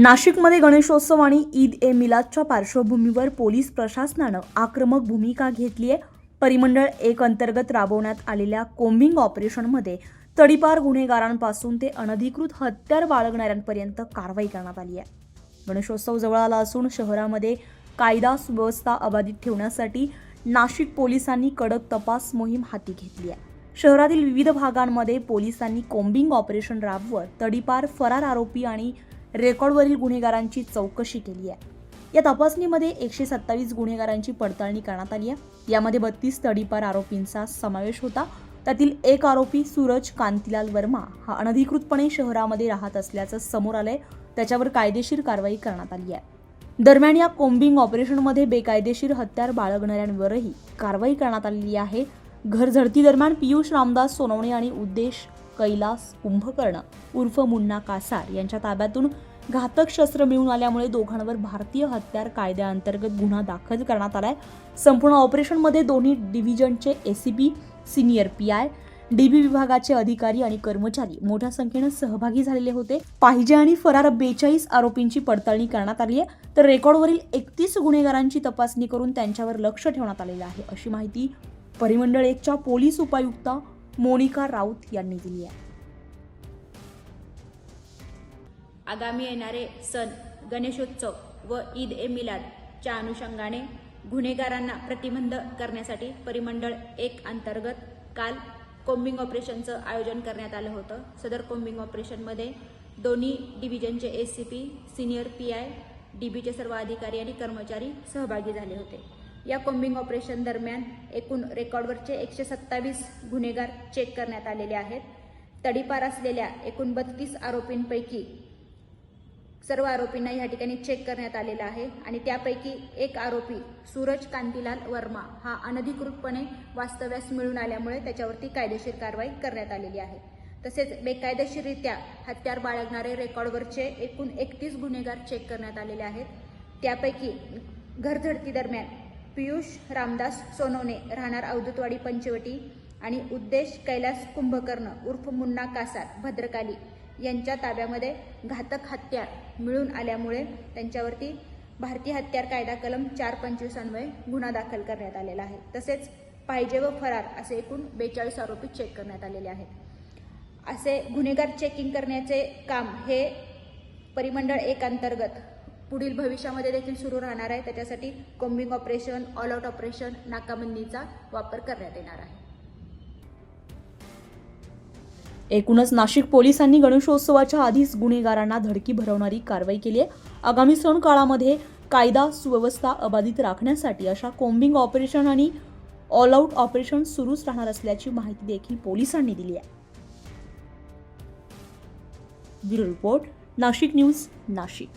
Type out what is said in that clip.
नाशिकमध्ये गणेशोत्सव आणि ईद ए मिलादच्या पार्श्वभूमीवर पोलीस प्रशासनानं आक्रमक भूमिका घेतली आहे. परिमंडळ एक अंतर्गत राबवण्यात आलेल्या कोम्बिंग ऑपरेशनमध्ये तडीपार गुन्हेगारांपासून ते अनधिकृत हत्यार बाळगणाऱ्यांपर्यंत कारवाई करण्यात आली आहे. गणेशोत्सव जवळ आला असून शहरामध्ये कायदा सुव्यवस्था अबाधित ठेवण्यासाठी नाशिक पोलिसांनी कडक तपास मोहीम हाती घेतली आहे. शहरातील विविध भागांमध्ये पोलिसांनी कोम्बिंग ऑपरेशन राबवत तडीपार फरार आरोपी आणि रेकॉर्डवरील गुन्हेगारांची चौकशी केली आहे. या तपासणीमध्ये एकशे सत्तावीस गुन्हेगारांची पडताळणी करण्यात आली आहे. यामध्ये बत्तीस तडीपार आरोपींचा समावेश होता. त्यातील एक आरोपी सूरज कांतीलाल वर्मा हा अनधिकृतपणे शहरामध्ये राहत असल्याचं समोर आलंय. त्याच्यावर कायदेशीर कारवाई करण्यात आली आहे. दरम्यान या कोम्बिंग ऑपरेशनमध्ये बेकायदेशीर हत्यार बाळगणाऱ्यांवरही कारवाई करण्यात आलेली आहे. घर झडती दरम्यान पियुष रामदास सोनवणे आणि उद्देश कैलास कुंभकर्ण उर्फ मुन्ना कासार यांच्या ताब्यातून घातक शस्त्र मिळून आल्यामुळे दोघांवर भारतीय हत्यार कायद्याअंतर्गत गुन्हा दाखल करण्यात आलाय. संपूर्ण ऑपरेशनमध्ये दोन्ही डिव्हिजनचे ACP senior P I DB विभागाचे अधिकारी आणि कर्मचारी मोठ्या संख्येनं सहभागी झालेले होते. पाहिजे आणि फरार बेचाळीस आरोपींची पडताळणी करण्यात आली आहे. तर रेकॉर्डवरील एकतीस गुन्हेगारांची तपासणी करून त्यांच्यावर लक्ष ठेवण्यात आलेलं आहे अशी माहिती परिमंडळ एकच्या पोलीस उपायुक्ता मोनिका राऊत यांनी दिली आहे. आगामी येणारे सण गणेशोत्सव व ईद ए मिलादच्या अनुषंगाने गुन्हेगारांना प्रतिबंध करण्यासाठी परिमंडळ एक अंतर्गत काल कोम्बिंग ऑपरेशनचं आयोजन करण्यात आलं होतं. सदर कोम्बिंग ऑपरेशनमध्ये दोन्ही डिव्हिजनचे S C P senior P I D बीचे सर्व अधिकारी आणि कर्मचारी सहभागी झाले होते. या कोम्बिंग ऑपरेशन दरम्यान एकूण रेकॉर्डवरचे एकशे सत्तावीस गुन्हेगार चेक करण्यात आलेले आहेत. तडीपार असलेल्या एकूण बत्तीस आरोपींपैकी सर्व आरोपींना या ठिकाणी चेक करण्यात आलेला आहे आणि त्यापैकी एक आरोपी सूरज कांतीलाल वर्मा हा अनधिकृतपणे वास्तव्यास मिळून आल्यामुळे त्याच्यावरती कायदेशीर कारवाई करण्यात आलेली आहे. तसेच बेकायदेशीररित्या हत्यार बाळगणारे रेकॉर्डवरचे एकूण एकतीस गुन्हेगार चेक करण्यात आलेले आहेत. त्यापैकी घरझडती दरम्यान पियुष रामदास सोनवणे राहणार अवधूतवाडी पंचवटी आणि उद्देश कैलास कुंभकर्ण उर्फ मुन्ना कासार भद्रकाली यांच्या ताब्यामध्ये घातक हत्यार मिळून आल्यामुळे त्यांच्यावरती भारतीय हत्यार कायदा कलम चार पंचवीस गुन्हा दाखल करण्यात आलेला आहे. तसेच पाहिजे व फरार असे एकूण बेचाळीस आरोपी चेक करण्यात आलेले आहेत. असे गुन्हेगार चेकिंग करण्याचे काम हे परिमंडळ एक अंतर्गत पुढील भविष्यामध्ये देखील सुरू राहणार आहे. त्याच्यासाठी combing operation all out operation नाकाबंदीचा वापर करण्यात येणार आहे. एकूणच नाशिक पोलिसांनी गणेशोत्सवाच्या आधीच गुन्हेगारांना धडकी भरवणारी कारवाई केली आहे. आगामी सण काळामध्ये कायदा सुव्यवस्था अबाधित राखण्यासाठी अशा कोम्बिंग ऑपरेशन आणि ऑल आउट ऑपरेशन सुरूच राहणार असल्याची माहिती देखील पोलिसांनी दिली आहे. Bureau report Nashik news Nashik.